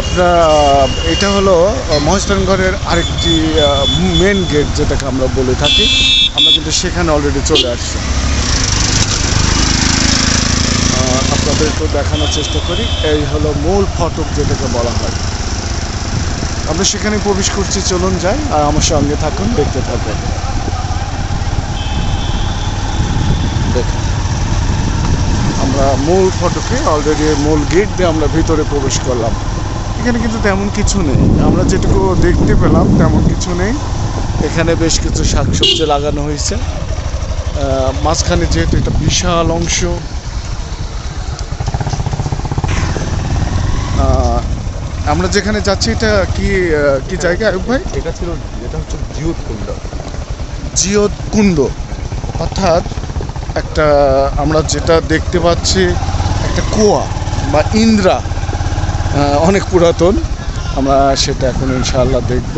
আপনার এটা হলো মহেশগড়ের আরেকটি মেন গেট যেটাকে আমরা বলে থাকি। আমরা কিন্তু সেখানে অলরেডি চলে আসছি। আপনাদের একটু দেখানোর চেষ্টা করি। এই হলো মূল ফটক যেটাকে বলা হয়। আমরা সেখানে প্রবেশ করছি, চলুন যাই, আর আমার সঙ্গে থাকুন, দেখতে থাকুন। দেখুন। আমরা মূল ফটকে অলরেডি মূল গেট দিয়ে আমরা ভিতরে প্রবেশ করলাম। এখানে কিন্তু তেমন কিছু নেই। আমরা যেটুকু দেখতে পেলাম তেমন কিছু নেই। এখানে বেশ কিছু শাকসবজি লাগানো হয়েছে। মাঝখানে যেহেতু একটা বিশাল অংশ আমরা যেখানে যাচ্ছি এটা কি কি জায়গা আয়ুব ভাই? এটা ছিল এটা হচ্ছে জিউত কুণ্ড। জিওত কুণ্ড। অর্থাৎ একটা আমরা যেটা দেখতে পাচ্ছি একটা কুয়া বা ইন্দ্রা। অনেক পুরাতন। আমরা সেটা এখন ইনশাআল্লাহ দেখব।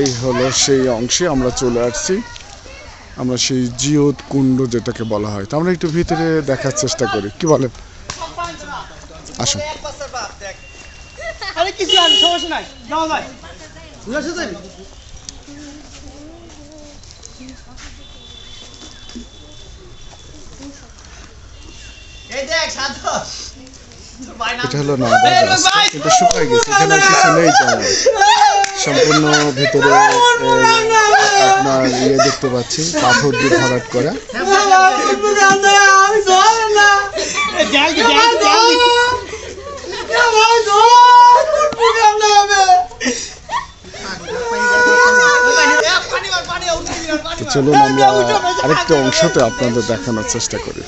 এই হলো সেই অংশে আমরা চলে আসছি। আমরা সেই জিওত কুণ্ড যেটাকে বলা হয়। তো আমরা একটু ভিতরে দেখার চেষ্টা করি। কি বলেন? আসুন। কিছু নাই যাও ভাই বুঝেছ তো এই দেখ সাধু এটা হলো নর্মাল কিন্তু শুকায় গেছে এখানে কিছু নেই তেমন সম্পূর্ণ ভিতরে আপনার ইয়ে দেখতে পাচ্ছি পাথর দিয়ে ভরাট করা। চলুন আমরা আরেকটা অংশতে আপনাদের দেখানোর চেষ্টা করি।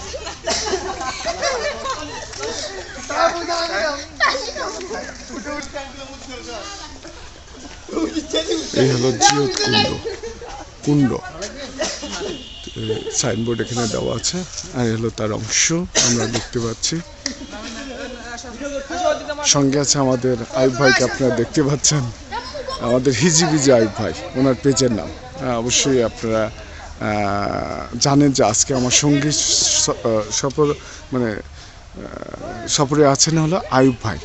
এই হলো জিওত কুণ্ড কুণ্ড সাইনবোর্ড এখানে দেওয়া আছে। আর হলো তার অংশ, আমরা দেখতে পাচ্ছি। সঙ্গে আছে আমাদের আইব ভাইকে আপনারা দেখতে পাচ্ছেন। আমাদের হিজিবিজি আইব ভাই, ওনার পেজের নাম। অবশ্যই আপনারা জানেন যে আজকে আমার সঙ্গী স- সফর মানে সফরে আছেন হলো আয়ুব ভাই।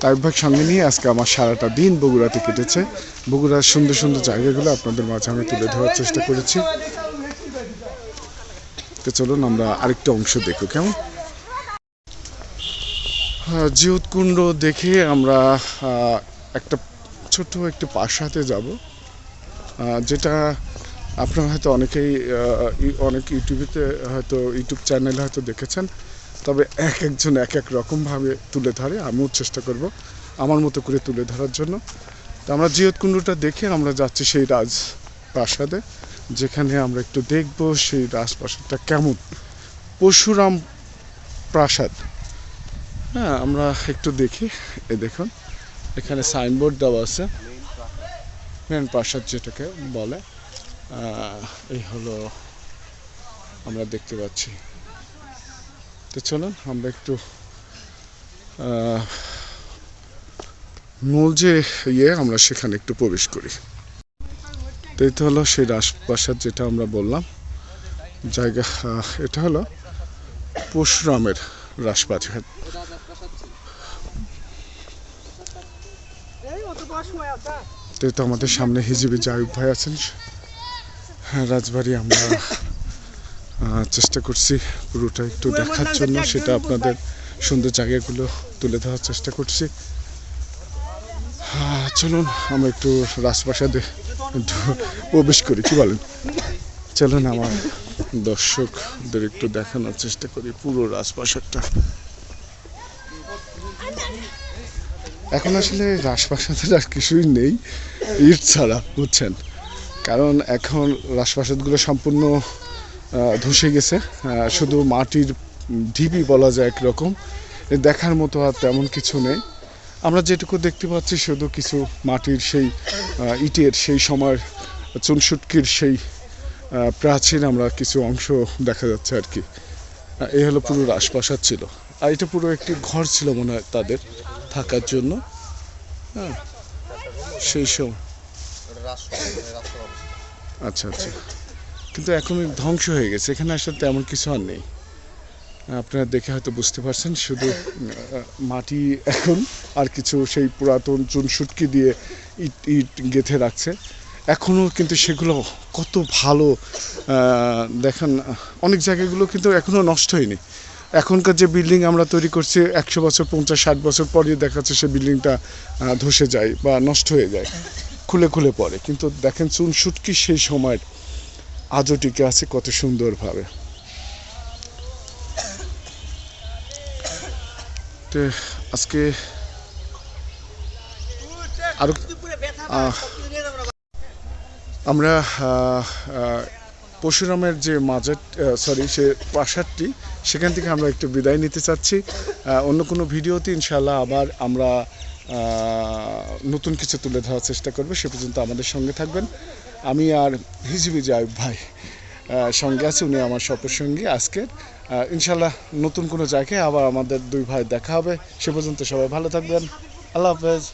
তো আয়ুব সঙ্গে নিয়ে আজকে আমার সারাটা দিন বগুড়াতে কেটেছে। বগুড়ার সুন্দর সুন্দর জায়গাগুলো আপনাদের মাঝে আমি তুলে ধরার চেষ্টা করেছি। তো চলুন আমরা আরেকটা অংশ দেখো, কেমন? জিউত কুণ্ড দেখে আমরা একটা ছোট্ট একটি পাশাতে যাব যেটা আপনারা হয়তো অনেকেই অনেক ইউটিউবেতে হয়তো ইউটিউব চ্যানেলে হয়তো দেখেছেন। তবে এক একজন এক এক রকমভাবে তুলে ধরে, আমিও চেষ্টা করব আমার মতো করে তুলে ধরার জন্য। তো আমরা জিয়ত কুণ্ডটা দেখে আমরা যাচ্ছি সেই রাজ প্রাসাদে যেখানে আমরা একটু দেখব সেই রাজপ্রাসাদটা কেমন। পরশুরাম প্রাসাদ। হ্যাঁ আমরা একটু দেখি। এ দেখুন, এখানে সাইনবোর্ড দেওয়া আছে। মেন প্রাসাদ যেটাকে বলে এই হলো আমরা দেখতে পাচ্ছি। তো চলুন, আমরা একটু মূল যে ইয়ে আমরা সেখানে একটু প্রবেশ করি। তো এটা হলো সেই রাজপ্রাসাদ যেটা আমরা বললাম। জায়গা এটা হলো পরশুরামের রাজপ্রাসাদ। তো আমাদের সামনে হিজিবি জায়ুব ভাই আছেন। হ্যাঁ রাজবাড়ি আমরা চেষ্টা করছি পুরোটা একটু দেখার জন্য সেটা আপনাদের সুন্দর জায়গাগুলো তুলে ধরার চেষ্টা করছি। চলুন আমরা একটু রাজপ্রাসাদে প্রবেশ করি কি বলেন? চলুন আমার দর্শকদের একটু দেখানোর চেষ্টা করি পুরো রাজপ্রাসাদটা। এখন আসলে রাজপ্রাসাদের আর কিছুই নেই ইট ছাড়া বুঝছেন? কারণ এখন রাজপ্রাসাদগুলো সম্পূর্ণ ধসে গেছে। শুধু মাটির ঢিবি বলা যায় একরকম। দেখার মতো আর তেমন কিছু নেই। আমরা যেটুকু দেখতে পাচ্ছি, শুধু কিছু মাটির সেই ইটের সেই সময় চুনসুটকির সেই প্রাচীন আমরা কিছু অংশ দেখা যাচ্ছে আর কি। এই হলো পুরো রাজপ্রাসাদ ছিল। আর এটা পুরো একটি ঘর ছিল মনে হয় তাদের থাকার জন্য। হ্যাঁ সেই সময় আচ্ছা আচ্ছা। কিন্তু এখন ধ্বংস হয়ে গেছে। এখানে আসলে তেমন কিছু আর নেই। আপনারা দেখে হয়তো বুঝতে পারছেন, শুধু মাটি এখন আর কিছু সেই পুরাতন চুনসুটকি দিয়ে ইট ইট গেঁথে রাখছে। এখনও কিন্তু সেগুলো কত ভালো দেখেন, অনেক জায়গাগুলো কিন্তু এখনও নষ্ট হয়নি। এখনকার যে বিল্ডিং আমরা তৈরি করছি, একশো বছর, পঞ্চাশ, ষাট বছর পরে দেখা যাচ্ছে সে বিল্ডিংটা ধসে যায় বা নষ্ট হয়ে যায়, খুলে খুলে পড়ে। কিন্তু দেখেন চুনসুটকি সেই সময়ের আজও টিকে আছে কত সুন্দরভাবে। তো আজকে আরও আমরা পরশুরামের যে মাজার সরি সে প্রাসাদটি, সেখান থেকে আমরা একটু বিদায় নিতে চাচ্ছি। অন্য কোনো ভিডিওতে ইনশাল্লাহ আবার আমরা নতুন কিছু তুলে ধরার চেষ্টা করব। সে পর্যন্ত আমাদের সঙ্গে থাকবেন। আমি আর হিজিবি যাই ভাই সঙ্গে আছে, উনি আমার সঙ্গী আজকের। ইনশাল্লাহ নতুন কোনো জায়গায় আবার আমাদের দুই ভাই দেখা হবে। সে পর্যন্ত সবাই ভালো থাকবেন। আল্লাহ হাফেজ।